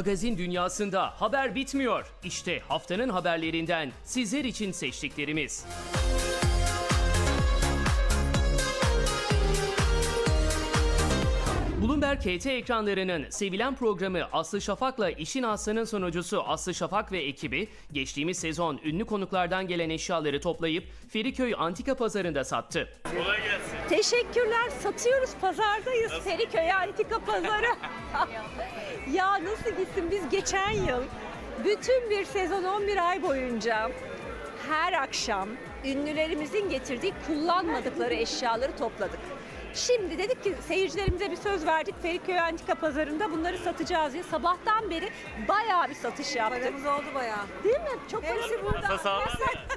Magazin dünyasında haber bitmiyor. İşte haftanın haberlerinden sizler için seçtiklerimiz. Bloomberg KT ekranlarının sevilen programı Aslı Şafak'la İşin Aslı'nın sunucusu Aslı Şafak ve ekibi geçtiğimiz sezon ünlü konuklardan gelen eşyaları toplayıp Feriköy Antika Pazarı'nda sattı. Kolay gelsin. Teşekkürler. Satıyoruz. Pazardayız. Feriköy Antika Pazarı. ya nasıl gitsin biz geçen yıl bütün bir sezon 11 ay boyunca her akşam ünlülerimizin getirdiği kullanmadıkları eşyaları topladık. Şimdi dedik ki seyircilerimize bir söz verdik Feriköy Antika Pazarı'nda bunları satacağız diye. Sabahtan beri bayağı bir satış yaptık. Paramız oldu bayağı. Değil mi? Çok Hepsi burada. Masa sağlam mı?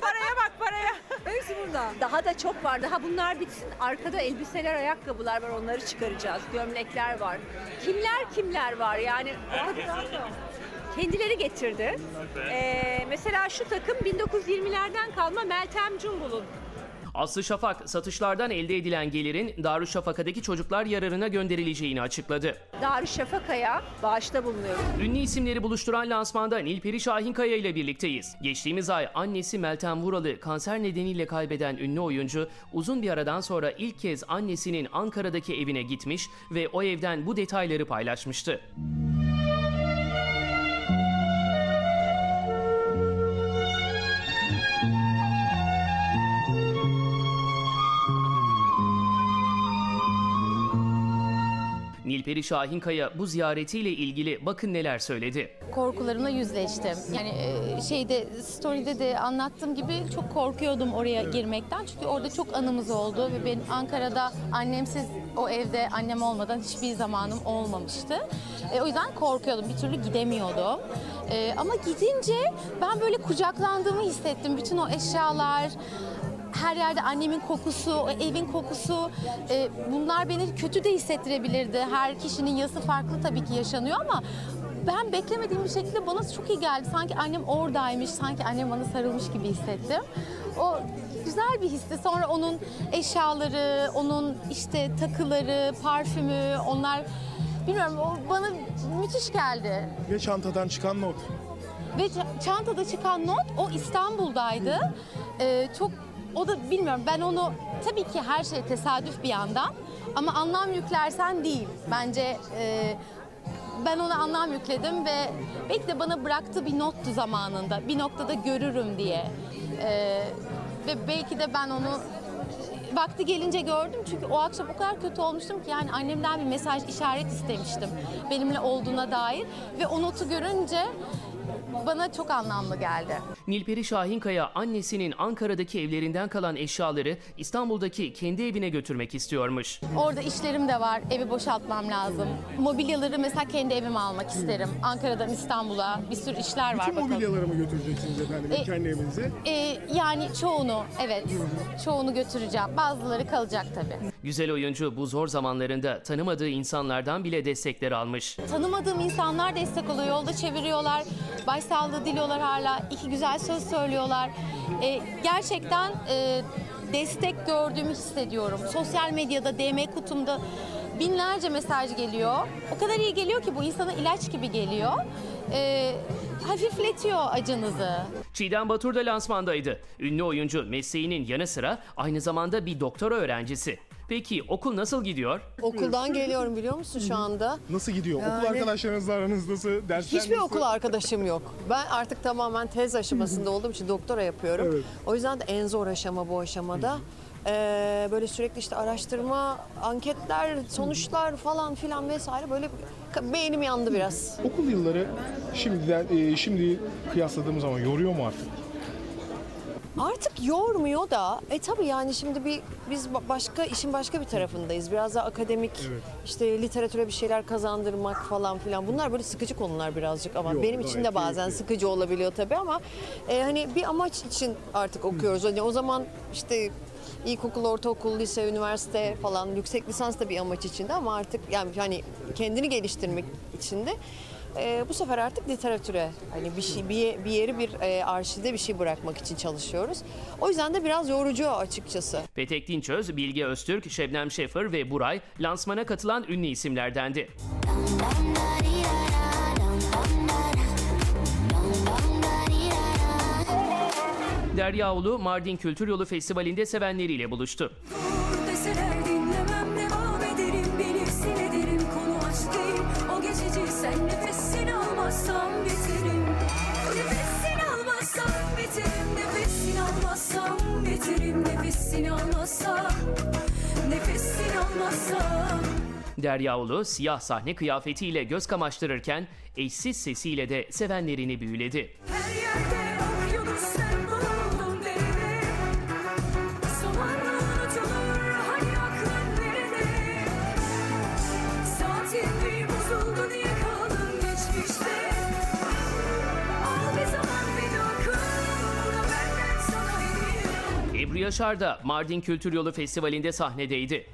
paraya bak paraya. Hepsi burada. Daha da çok var. Daha bunlar bitsin. Arkada elbiseler, ayakkabılar var. Onları çıkaracağız. Gömlekler var. Kimler kimler var yani. Kendileri getirdi. Ee, mesela şu takım 1920'lerden kalma Meltem Cumbul'un. Aslı Şafak satışlardan elde edilen gelirin Darüşşafaka'daki çocuklar yararına gönderileceğini açıkladı. Darüşşafaka'ya bağışta bulunuyoruz. Ünlü isimleri buluşturan lansmanda Nilperi Şahinkaya ile birlikteyiz. Geçtiğimiz ay annesi Meltem Vuralı kanser nedeniyle kaybeden ünlü oyuncu uzun bir aradan sonra ilk kez annesinin Ankara'daki evine gitmiş ve o evden bu detayları paylaşmıştı. Nilperi Şahinkaya bu ziyaretiyle ilgili bakın neler söyledi. korkularımla yüzleştim. Yani e, şeyde story'de de anlattığım gibi çok korkuyordum oraya girmekten. Çünkü orada çok anımız oldu ve ben Ankara'da annemsiz o evde annem olmadan hiçbir zamanım olmamıştı. E, o yüzden korkuyordum. Bir türlü gidemiyordum. E, ama gidince ben böyle kucaklandığımı hissettim. Bütün o eşyalar, her yerde annemin kokusu, evin kokusu e, bunlar beni kötü de hissettirebilirdi. Her kişinin yası farklı tabii ki yaşanıyor ama ben beklemediğim bir şekilde bana çok iyi geldi. Sanki annem oradaymış, sanki annem bana sarılmış gibi hissettim. O güzel bir histi. Sonra onun eşyaları, onun işte takıları, parfümü, onlar bilmiyorum o bana müthiş geldi. Ve çantadan çıkan not. Ve çantada çıkan not o İstanbul'daydı. Ee, çok o da bilmiyorum ben onu tabii ki her şey tesadüf bir yandan ama anlam yüklersen değil. Bence e, ben ona anlam yükledim ve belki de bana bıraktığı bir nottu zamanında. Bir noktada görürüm diye. Ee, ve belki de ben onu vakti gelince gördüm çünkü o akşam o kadar kötü olmuştum ki yani annemden bir mesaj işaret istemiştim benimle olduğuna dair ve o notu görünce bana çok anlamlı geldi. Nilperi Şahinkaya annesinin Ankara'daki evlerinden kalan eşyaları İstanbul'daki kendi evine götürmek istiyormuş. Orada işlerim de var. Evi boşaltmam lazım. Mobilyaları mesela kendi evime almak isterim. Ankara'dan İstanbul'a bir sürü işler var Bütün bakalım. mobilyaları mı götüreceksiniz efendim E, kendi evinize? Ee, yani çoğunu evet. Çoğunu götüreceğim. Bazıları kalacak tabii. Güzel oyuncu bu zor zamanlarında tanımadığı insanlardan bile destekler almış. Tanımadığım insanlar destek oluyor. Yolda çeviriyorlar. Başsağlığı diliyorlar hala. iki güzel söz söylüyorlar. Ee, gerçekten e, destek gördüğümü hissediyorum. Sosyal medyada, DM kutumda binlerce mesaj geliyor. O kadar iyi geliyor ki bu insana ilaç gibi geliyor. Ee, hafifletiyor acınızı. Çiğdem Batur da lansmandaydı. Ünlü oyuncu mesleğinin yanı sıra aynı zamanda bir doktora öğrencisi. Peki okul nasıl gidiyor? Okuldan geliyorum biliyor musun şu anda? Nasıl gidiyor? Okul arkadaşlarınızla aranız nasıl? Dersler Hiçbir nasıl? okul arkadaşım yok. Ben artık tamamen tez aşamasında olduğum için doktora yapıyorum. Evet. O yüzden de en zor aşama bu aşamada. Ee, böyle sürekli işte araştırma, anketler, sonuçlar falan filan vesaire böyle beynim yandı biraz. Okul yılları şimdiden e, şimdi kıyasladığımız zaman yoruyor mu artık? Artık yormuyor da e tabii yani şimdi bir biz ba- başka işin başka bir tarafındayız. Biraz daha akademik Evet. işte literatüre bir şeyler kazandırmak falan filan. Bunlar böyle sıkıcı konular birazcık ama Yok, benim için de bazen keyifli. sıkıcı olabiliyor tabii ama e, hani bir amaç için artık okuyoruz. Hani o zaman işte ilkokul, ortaokul, lise, üniversite falan yüksek lisans da bir amaç içinde ama artık yani hani kendini geliştirmek için de e, bu sefer artık literatüre hani bir şey bir, bir yeri bir e, arşivde bir şey bırakmak için çalışıyoruz. O yüzden de biraz yorucu açıkçası. Petek Dinçöz, Bilge Öztürk, Şebnem Şefer ve Buray lansmana katılan ünlü isimlerdendi. Derya Ulu Mardin Kültür Yolu Festivali'nde sevenleriyle buluştu. Almazsam Derya Ulu, siyah sahne kıyafetiyle göz kamaştırırken eşsiz sesiyle de sevenlerini büyüledi. Her yerde Zamanla unutulur hani aklın nerede Saatin bir bozuldu diye kaldın geçmişte? Al bir zaman beni akıllı benden sana hediye Ebru Yaşar da Mardin Kültür Yolu Festivali'nde sahnedeydi.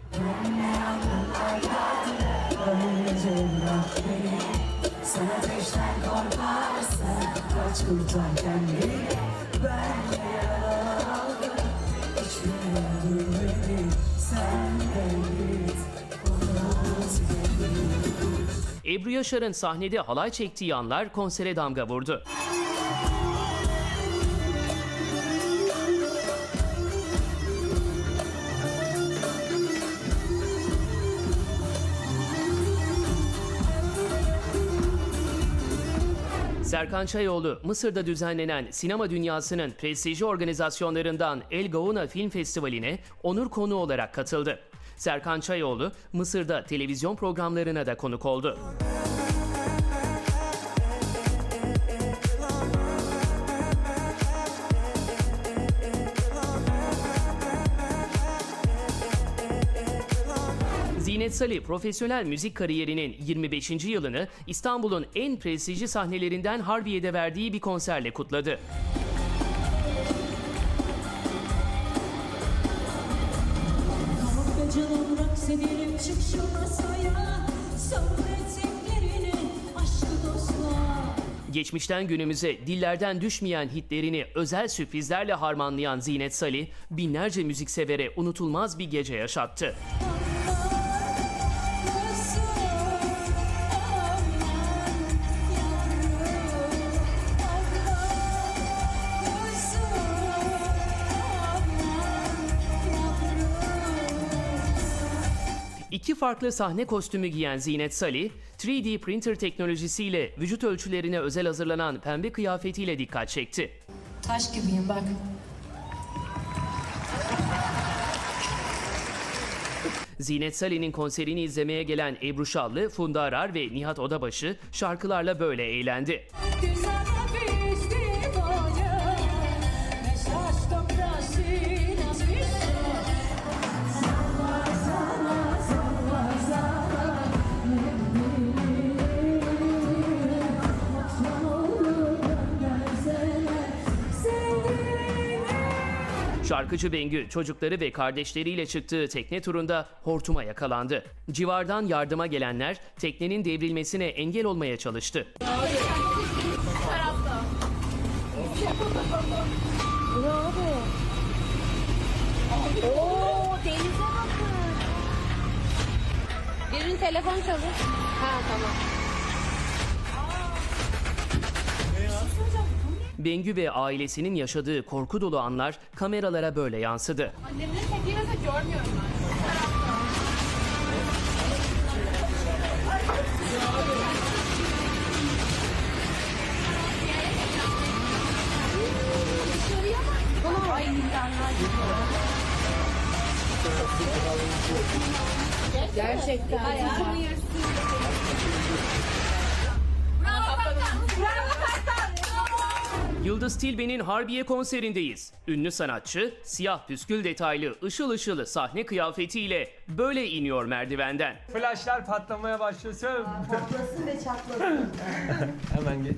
Unut beni Ebru Yaşar'ın sahnede halay çektiği anlar konsere damga vurdu. Serkan Çayoğlu, Mısır'da düzenlenen sinema dünyasının prestijli organizasyonlarından El Gauna Film Festivali'ne onur konuğu olarak katıldı. Serkan Çayoğlu, Mısır'da televizyon programlarına da konuk oldu. Zinet Salih profesyonel müzik kariyerinin 25. yılını İstanbul'un en prestijli sahnelerinden Harbiye'de verdiği bir konserle kutladı. Kalk be canım raks edelim Çık şu masaya Sabrettiklerini Aşkı dostlar Geçmişten günümüze dillerden düşmeyen hitlerini özel sürprizlerle harmanlayan Zinet Salih, binlerce müziksevere unutulmaz bir gece yaşattı. İki farklı sahne kostümü giyen Zinet Salih, 3D printer teknolojisiyle vücut ölçülerine özel hazırlanan pembe kıyafetiyle dikkat çekti. Taş gibiyim bak. Zinet Salih'in konserini izlemeye gelen Ebru Şallı, Funda Arar ve Nihat Odabaşı şarkılarla böyle eğlendi. Güzel Şarkıcı Bengü çocukları ve kardeşleriyle çıktığı tekne turunda hortuma yakalandı. Civardan yardıma gelenler teknenin devrilmesine engel olmaya çalıştı. Oo. Birinin telefon çalıyor. Ha tamam. Bengü ve ailesinin yaşadığı korku dolu anlar kameralara böyle yansıdı. Annemle tekniğini de görmüyorum ben. Yıldız Tilbe'nin Harbiye konserindeyiz. Ünlü sanatçı siyah püskül detaylı ışıl ışıl sahne kıyafetiyle böyle iniyor merdivenden. Flaşlar patlamaya başlasın. Patlasın ve çatlasın. Hemen geç.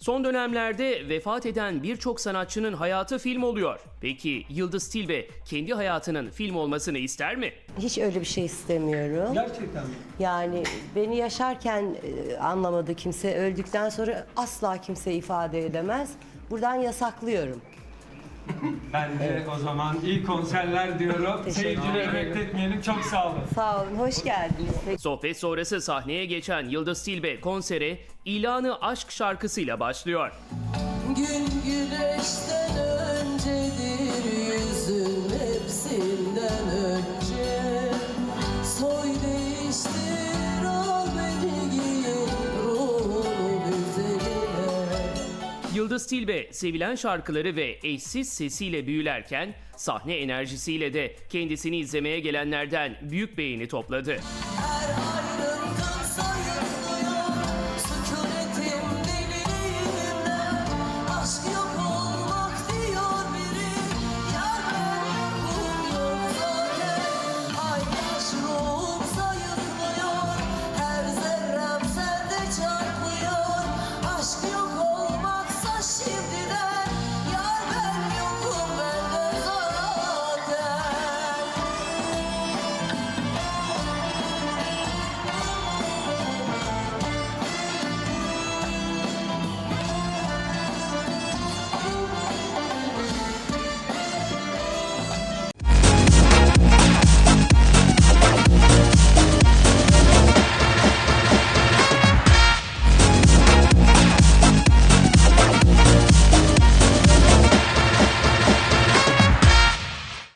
Son dönemlerde vefat eden birçok sanatçının hayatı film oluyor. Peki Yıldız Tilbe kendi hayatının film olmasını ister mi? Hiç öyle bir şey istemiyorum. Gerçekten mi? Yani beni yaşarken e, anlamadı kimse, öldükten sonra asla kimse ifade edemez. Buradan yasaklıyorum. Ben de o zaman iyi konserler diyorum. Teşekkür Seyircileri ederim. bekletmeyelim. Çok sağ olun. Sağ olun, hoş geldiniz. Sohbet sonrası sahneye geçen Yıldız Tilbe konsere İlanı Aşk şarkısıyla başlıyor. Gün güneşten önce Yıldız Tilbe sevilen şarkıları ve eşsiz sesiyle büyülerken sahne enerjisiyle de kendisini izlemeye gelenlerden büyük beğeni topladı.